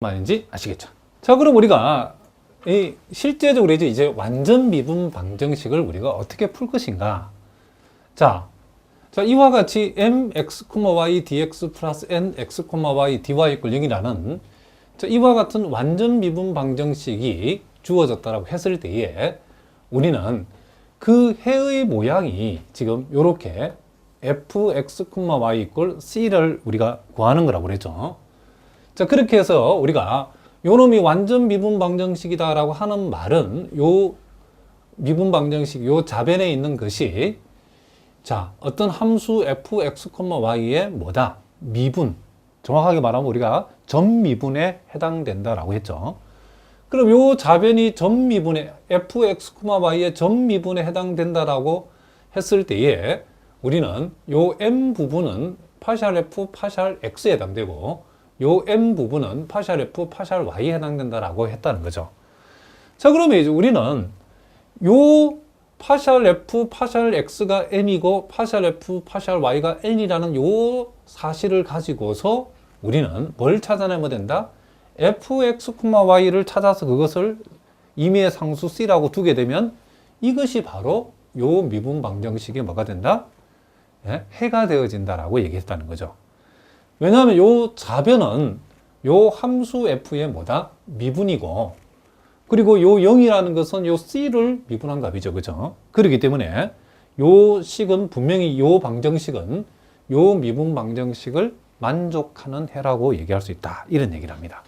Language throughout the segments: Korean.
말인지 아시겠죠? 자, 그럼 우리가 이 실제적으로 이제 이제 완전 미분 방정식을 우리가 어떻게 풀 것인가? 자, 자 이와 같이 mx, y dx 플러스 nx, y dy 이퀄 0이라는 자, 이와 같은 완전 미분 방정식이 주어졌다라고 했을 때에 우리는 그 해의 모양이 지금 이렇게 fx, y 이퀄 c를 우리가 구하는 거라고 그랬죠. 자, 그렇게 해서 우리가 요 놈이 완전 미분 방정식이다라고 하는 말은 요 미분 방정식, 요 자변에 있는 것이 자, 어떤 함수 fx, y의 뭐다? 미분. 정확하게 말하면 우리가 전미분에 해당된다라고 했죠. 그럼 요 자변이 전미분에 fx, y의 전미분에 해당된다라고 했을 때에 우리는 요 m 부분은 파샬 f, 파샬 x에 해당되고 요 m 부분은 파샬 f, 파샬 y에 해당된다라고 했다는 거죠. 자, 그러면 이제 우리는 요 파샬 f, 파샬 x가 m이고 파샬 f, 파샬 y가 n이라는 요 사실을 가지고서 우리는 뭘 찾아내면 된다? fx, y를 찾아서 그것을 임의의 상수 c라고 두게 되면 이것이 바로 요 미분 방정식이 뭐가 된다? 예? 해가 되어진다라고 얘기했다는 거죠. 왜냐하면 요 자변은 요 함수 f의 뭐다? 미분이고 그리고 요 0이라는 것은 요 c를 미분한 값이죠. 그죠? 그렇기 때문에 요 식은 분명히 요 방정식은 요 미분 방정식을 만족하는 해라고 얘기할 수 있다. 이런 얘기를 합니다.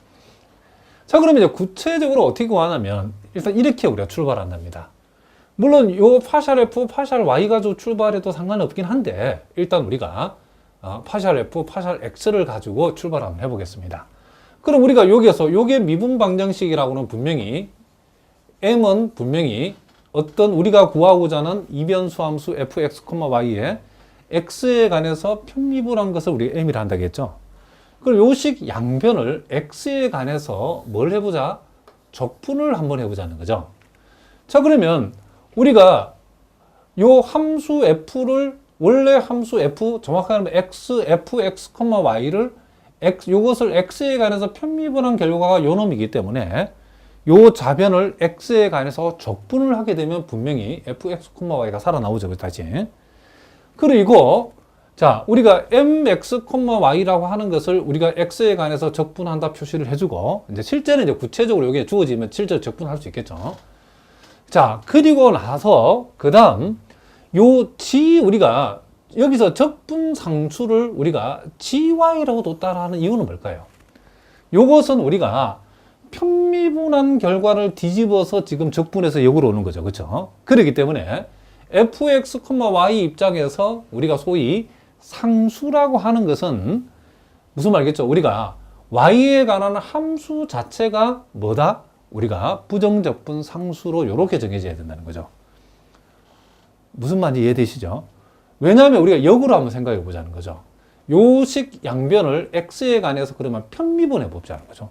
자, 그러면 이제 구체적으로 어떻게 구하냐면 일단 이렇게 우리가 출발한답니다. 물론 요 파샬 F, 파샬 Y 가지고 출발해도 상관없긴 한데 일단 우리가 어, 파샬 F, 파샬 X를 가지고 출발 한번 해보겠습니다. 그럼 우리가 여기에서 요게 미분 방정식이라고는 분명히 m은 분명히 어떤 우리가 구하고자 하는 이변수 함수 fx, y에 x에 관해서 편미분한 것을 우리가 m이라 한다고 했죠. 그럼 요식 양변을 x에 관해서 뭘 해보자? 적분을 한번 해보자는 거죠. 자, 그러면 우리가 요 함수 f를 원래 함수 f 정확하게 하면 x, fx, y를 x 요것을 x에 관해서 편미분한 결과가 요 놈이기 때문에 요 자변을 x에 관해서 적분을 하게 되면 분명히 fx, y가 살아나오죠. 다시. 그리고 자, 우리가 mx, y라고 하는 것을 우리가 x에 관해서 적분한다 표시를 해주고 이제 실제는 이제 구체적으로 여기에 주어지면 실제로 적분할 수 있겠죠. 자, 그리고 나서 그 다음 요 g 우리가 여기서 적분 상수를 우리가 gy라고 뒀다라 하는 이유는 뭘까요? 요것은 우리가 편미분한 결과를 뒤집어서 지금 적분해서 역으로 오는 거죠. 그렇죠? 그렇기 때문에 fx, y 입장에서 우리가 소위 상수라고 하는 것은 무슨 말이겠죠? 우리가 y에 관한 함수 자체가 뭐다? 우리가 부정적분 상수로 이렇게 정해져야 된다는 거죠. 무슨 말인지 이해되시죠? 왜냐하면 우리가 역으로 한번 생각해 보자는 거죠. 요식 양변을 x에 관해서 그러면 편미분해 보자는 거죠.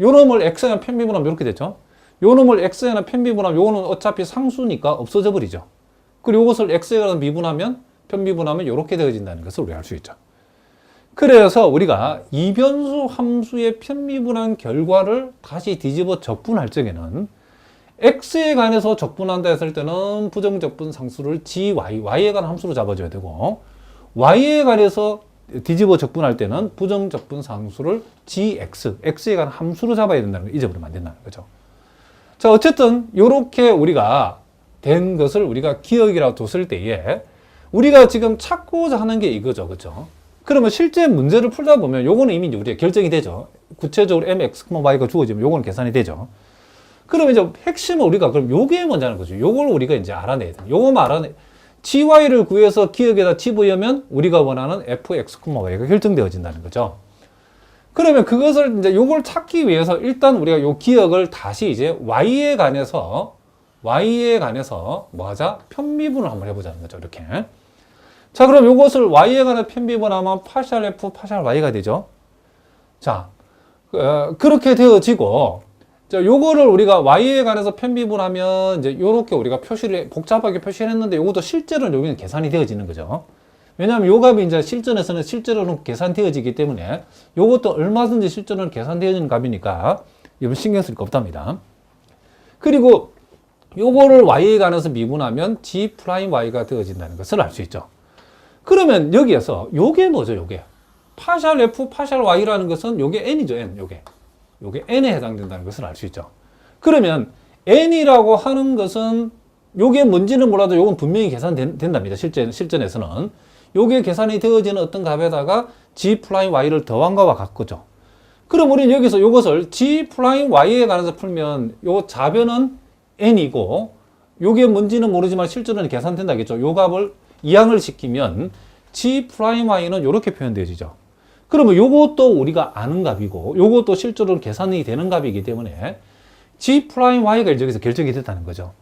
요 놈을 x에나 편미분하면 이렇게 되죠. 요 놈을 x에나 편미분하면 요거는 어차피 상수니까 없어져 버리죠. 그리고 이것을 x에 관해서 미분하면 편미분하면 이렇게 되어진다는 것을 우리가 알 수 있죠. 그래서 우리가 이변수 함수의 편미분한 결과를 다시 뒤집어 적분할 적에는 x에 관해서 적분한다 했을 때는 부정적분 상수를 gy, y에 관한 함수로 잡아줘야 되고 y에 관해서 뒤집어 적분할 때는 부정적분 상수를 gx, x에 관한 함수로 잡아야 된다는 걸 잊어버리면 안 된다는 거죠. 자, 어쨌든 이렇게 우리가 된 것을 우리가 기억이라고 뒀을 때에 우리가 지금 찾고자 하는 게 이거죠. 그죠? 그러면 실제 문제를 풀다 보면 요거는 이미 우리가 결정이 되죠. 구체적으로 mx, y가 주어지면 요거는 계산이 되죠. 그러면 이제 핵심은 우리가 그럼 요게 하는 거죠. 요걸 우리가 이제 알아내야 돼. 요거만 알아내. gy를 구해서 기억에다 집어넣으면 우리가 원하는 fx, y가 결정되어진다는 거죠. 그러면 그것을 이제 요걸 찾기 위해서 일단 우리가 요 기억을 다시 이제 y에 관해서 y에 관해서 뭐 하자? 편미분을 한번 해보자는 거죠. 이렇게. 자, 그럼 요것을 y에 관해 편미분하면 파샬 f, 파샬 y가 되죠. 자, 어, 그렇게 되어지고 자, 요거를 우리가 y에 관해서 편비분하면 이제 요렇게 우리가 표시를 복잡하게 표시를 했는데 요것도 실제로는 여기는 계산이 되어지는 거죠. 왜냐하면 요 값이 이제 실전에서는 실제로는 계산되어지기 때문에 요것도 얼마든지 실전으로 계산되어지는 값이니까 이건 신경 쓸 거 없답니다. 그리고 요거를 y에 관해서 미분하면 g 프라임 y가 되어진다는 것을 알 수 있죠. 그러면 여기에서 요게 뭐죠, 요게? 파샬 f, 파샬 y라는 것은 요게 n이죠, n. 요게. 요게 n에 해당된다는 것을 알 수 있죠. 그러면 n이라고 하는 것은 요게 뭔지는 몰라도 요건 분명히 계산된답니다. 실제, 실전에서는. 요게 계산이 되어지는 어떤 값에다가 g 프라임 y를 더한 거와 같거죠. 그럼 우리는 여기서 요것을 g 프라임 y에 관해서 풀면 요 좌변은 n이고 요게 뭔지는 모르지만 실제로는 계산된다겠죠. 요 값을 이항을 시키면 g 프라임 y는 이렇게 표현되어지죠. 그러면 요것도 우리가 아는 값이고 요것도 실제로는 계산이 되는 값이기 때문에 g 프라임 y가 여기서 결정이 됐다는 거죠.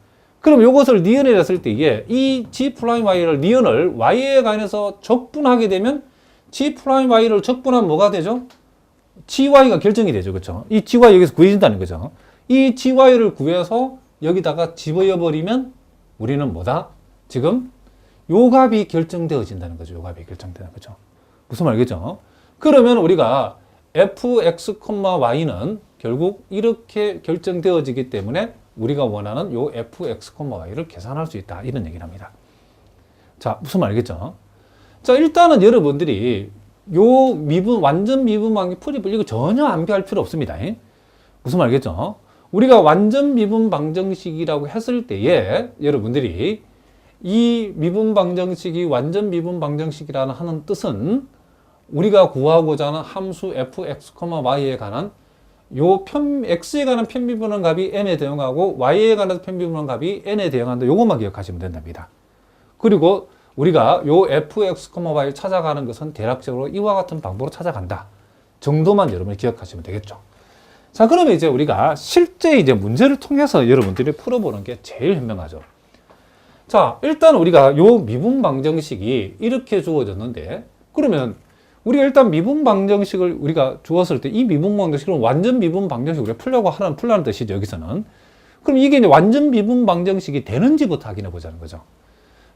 그럼 요것을 니은에 했을 때에 이 g 프라임 y를 니은을 y에 관해서 적분하게 되면 g 프라임 y를 적분하면 뭐가 되죠? gy가 결정이 되죠. 그렇죠? 이 gy 여기서 구해진다는 거죠. 이 gy를 구해서 여기다가 집어여 버리면 우리는 뭐다? 지금 요 값이 결정되어진다는 거죠. 요 값이 결정되는 거죠. 무슨 말이겠죠? 그러면 우리가 fx, y는 결국 이렇게 결정되어지기 때문에 우리가 원하는 요 fx, y를 계산할 수 있다. 이런 얘기를 합니다. 자, 무슨 말이겠죠? 자, 일단은 여러분들이 요 미분, 완전 미분방기 풀이를 이거 전혀 암기할 필요 없습니다. 무슨 말이겠죠? 우리가 완전 미분 방정식이라고 했을 때에 여러분들이 이 미분 방정식이 완전 미분 방정식이라는 하는 뜻은 우리가 구하고자 하는 함수 fx, y에 관한 요 편, x에 관한 편미분한 값이 n에 대응하고 y에 관한 편미분한 값이 n에 대응한다. 요것만 기억하시면 된답니다. 그리고 우리가 요 fx, y를 찾아가는 것은 대략적으로 이와 같은 방법으로 찾아간다. 정도만 여러분이 기억하시면 되겠죠. 자, 그러면 이제 우리가 실제 이제 문제를 통해서 여러분들이 풀어보는 게 제일 현명하죠. 자, 일단 우리가 요 미분 방정식이 이렇게 주어졌는데, 그러면 우리가 일단 미분 방정식을 우리가 주었을 때 이 미분 방정식은 완전 미분 방정식 우리가 풀려고 하는, 풀라는 뜻이죠, 여기서는. 그럼 이게 이제 완전 미분 방정식이 되는지부터 확인해 보자는 거죠.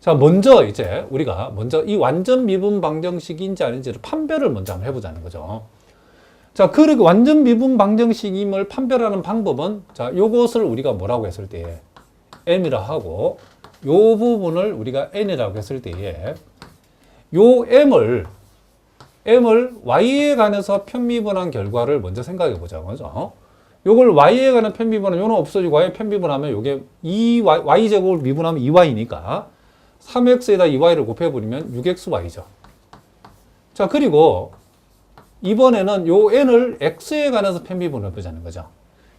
자, 먼저 이제 우리가 먼저 이 완전 미분 방정식인지 아닌지를 판별을 먼저 한번 해보자는 거죠. 자, 그리고 완전 미분 방정식임을 판별하는 방법은 자, 요것을 우리가 뭐라고 했을 때에 m이라 하고 요 부분을 우리가 n이라고 했을 때에 요 m을 m을 y에 관해서 편미분한 결과를 먼저 생각해 보자고 그죠? 요걸 y에 관한 편미분은 요는 없어지고 y 편미분하면 요게 2y y 제곱을 미분하면 2y니까 3x에다 2y를 곱해 버리면 6xy죠. 자, 그리고 이번에는 요 n을 x에 관해서 편미분을 보자는 거죠.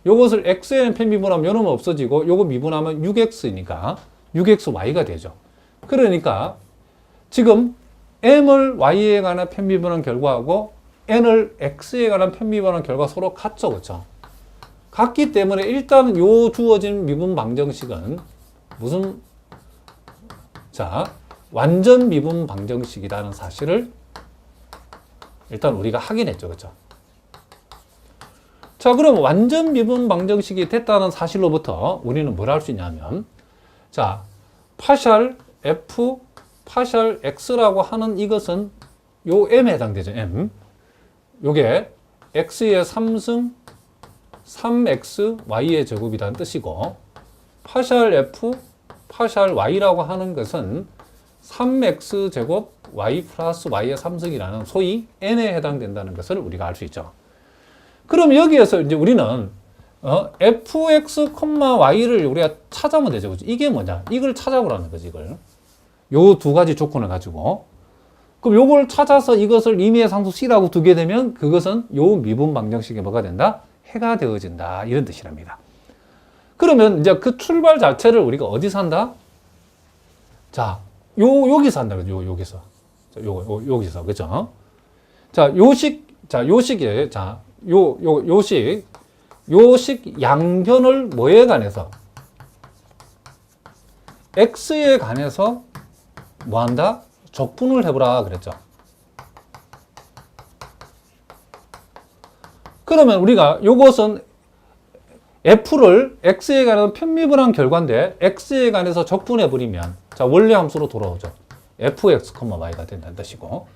요것을 x에 편미분하면 요놈 없어지고 요거 미분하면 6x니까 6xy가 되죠. 그러니까 지금 m을 y에 관한 편미분한 결과하고 n을 x에 관한 편미분한 결과 서로 같죠. 그렇죠? 같기 때문에 일단 요 주어진 미분 방정식은 무슨 자 완전 미분 방정식이라는 사실을 일단 우리가 확인했죠. 그렇죠? 자, 그럼 완전 미분 방정식이 됐다는 사실로부터 우리는 뭘 할 수 있냐면 자, 파샬 f 파샬 x라고 하는 이것은 요 m에 해당되죠. m. 요게 x의 3승 3x y의 제곱이라는 뜻이고 파샬 f 파샬 y라고 하는 것은 3x 제곱 y 플러스 y의 3승이라는 소위 n에 해당된다는 것을 우리가 알 수 있죠. 그럼 여기에서 이제 우리는 어, fx, y를 우리가 찾아보면 되죠. 그죠? 이게 뭐냐? 이걸 찾아보라는 거지, 이걸. 요 두 가지 조건을 가지고. 그럼 요걸 찾아서 이것을 임의의 상수 C라고 두게 되면 그것은 요 미분 방정식이 뭐가 된다? 해가 되어진다. 이런 뜻이랍니다. 그러면 이제 그 출발 자체를 우리가 어디서 한다? 자, 요, 여기서 한다. 요, 여기서. 자, 요, 요, 여기서. 그죠? 자, 요식, 자, 요식에, 자, 요, 요, 요식, 요식 양변을 뭐에 관해서? x에 관해서 뭐 한다? 적분을 해보라 그랬죠. 그러면 우리가 요것은 f를 x에 관해서 편미분 한 결과인데 x에 관해서 적분해 버리면 자 원래 함수로 돌아오죠. fx, y가 된다는 뜻이고.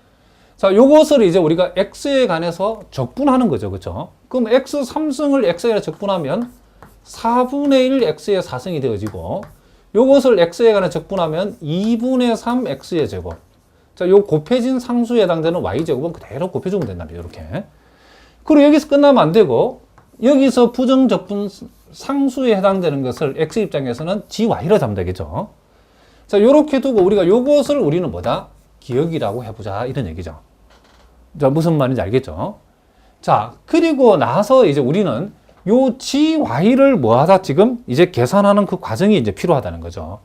자, 요것을 이제 우리가 x에 관해서 적분하는 거죠. 그죠? 그럼 x 3승을 x에 적분하면 4분의 1 x의 4승이 되어지고 요것을 x에 관해 적분하면 2분의 3 x의 제곱. 자, 요 곱해진 상수에 해당되는 y제곱은 그대로 곱해주면 된답니다. 이렇게. 그리고 여기서 끝나면 안 되고 여기서 부정 적분 상수에 해당되는 것을 x 입장에서는 gy로 잡으면 되겠죠. 자, 요렇게 두고 우리가 요것을 우리는 뭐다? 기억이라고 해보자. 이런 얘기죠. 자, 무슨 말인지 알겠죠? 자, 그리고 나서 이제 우리는 요 gy를 뭐 하다 지금 이제 계산하는 그 과정이 이제 필요하다는 거죠.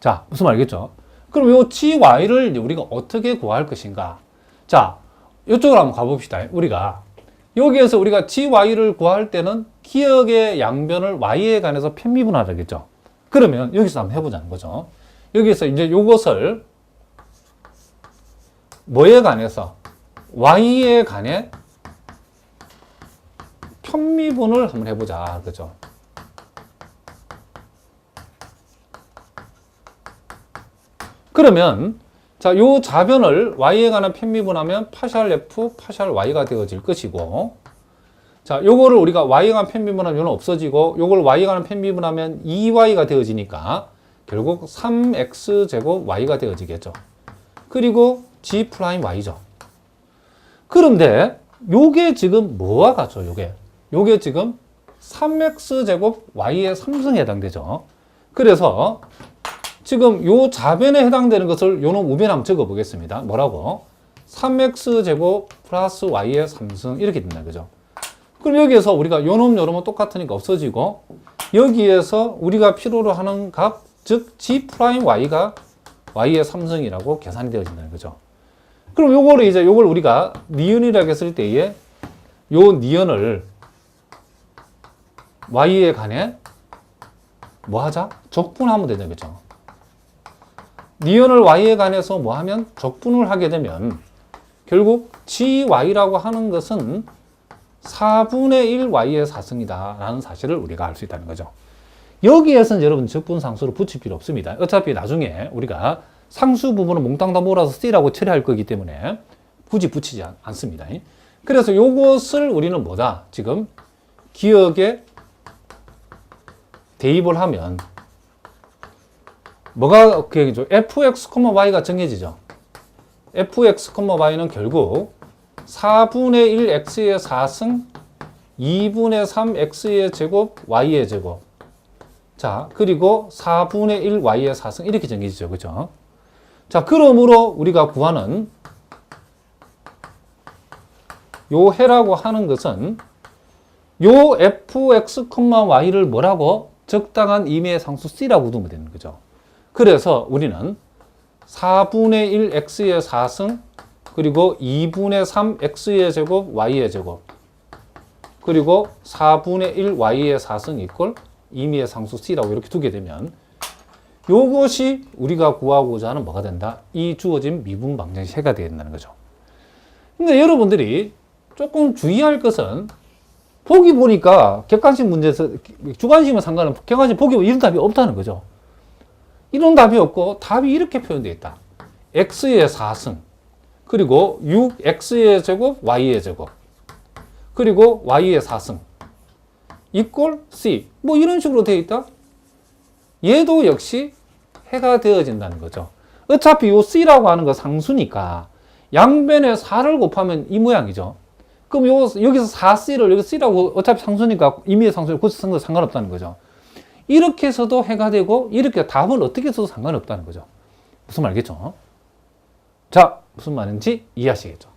자, 무슨 말 알겠죠? 그럼 요 gy를 우리가 어떻게 구할 것인가? 자, 이쪽으로 한번 가봅시다. 우리가 여기에서 우리가 gy를 구할 때는 기억의 양변을 y에 관해서 편미분하겠죠. 그러면 여기서 한번 해보자는 거죠. 여기서 이제 요것을 뭐에 관해서 y에 관해 편미분을 한번 해보자. 그죠? 그러면 자, 요 자변을 y에 관한 편미분하면 파샬 f, 파샬 y가 되어질 것이고 자, 요거를 우리가 y에 관한 편미분하면 요는 없어지고 요걸 y에 관한 편미분하면 2y가 되어지니까 결국 3x 제곱 y가 되어지겠죠. 그리고 g 프라임 y죠. 그런데 요게 지금 뭐와 같죠? 요게 요게 지금 3x 제곱 y의 3승에 해당되죠. 그래서 지금 요 자변에 해당되는 것을 요놈 우변 한번 적어 보겠습니다. 뭐라고? 3x 제곱 플러스 y의 3승 이렇게 된다 그죠? 그럼 여기에서 우리가 요놈 요놈은 똑같으니까 없어지고 여기에서 우리가 필요로 하는 값, 즉 g 프라임 y가 y의 3승이라고 계산이 되어진다는 거죠. 그럼 요거를 이제 요걸 우리가 니은이라고 했을 때에 요 니은을 y에 관해 뭐 하자? 적분하면 되죠. 그죠? 니은을 y에 관해서 뭐 하면 적분을 하게 되면 결국 gy라고 하는 것은 4분의 1 y의 4승이다 라는 사실을 우리가 알 수 있다는 거죠. 여기에서는 여러분 적분 상수를 붙일 필요 없습니다. 어차피 나중에 우리가 상수 부분은 몽땅 다 몰아서 C라고 처리할 거기 때문에 굳이 붙이지 않, 않습니다. 그래서 요것을 우리는 뭐다? 지금 기억에 대입을 하면 뭐가 그 얘기죠? fx, y가 정해지죠. fx, y는 결국 4분의 1 x의 4승 2분의 3 x의 제곱 y의 제곱 자 그리고 4분의 1 y의 4승 이렇게 정해지죠. 그죠? 자 그러므로 우리가 구하는 요 해라고 하는 것은 요 fx, y를 뭐라고 적당한 임의의 상수 c라고 두면 되는 거죠. 그래서 우리는 4분의 1 x의 4승 그리고 2분의 3 x의 제곱 y의 제곱 그리고 4분의 1 y의 4승 이꼴 임의의 상수 c라고 이렇게 두게 되면 요것이 우리가 구하고자 하는 뭐가 된다? 이 주어진 미분 방정식 해가 된다는 거죠. 근데 여러분들이 조금 주의할 것은 보기 보니까 객관식 문제에서 주관식은 상관은 객관식 보기 이런 답이 없다는 거죠. 이런 답이 없고 답이 이렇게 표현되어 있다. x의 4승 그리고 6x의 제곱 y의 제곱 그리고 y의 4승 이꼴 c 뭐 이런 식으로 되어 있다. 얘도 역시 해가 되어진다는 거죠. 어차피 요 c라고 하는 거 상수니까 양변에 4를 곱하면 이 모양이죠. 그럼 요, 여기서 4c를 여기 c라고 어차피 상수니까 임의의 상수를 굳이 쓴거 상관없다는 거죠. 이렇게 해서도 해가 되고 이렇게 답을 어떻게 써도 상관없다는 거죠. 무슨 말겠죠? 자, 무슨 말인지 이해하시겠죠?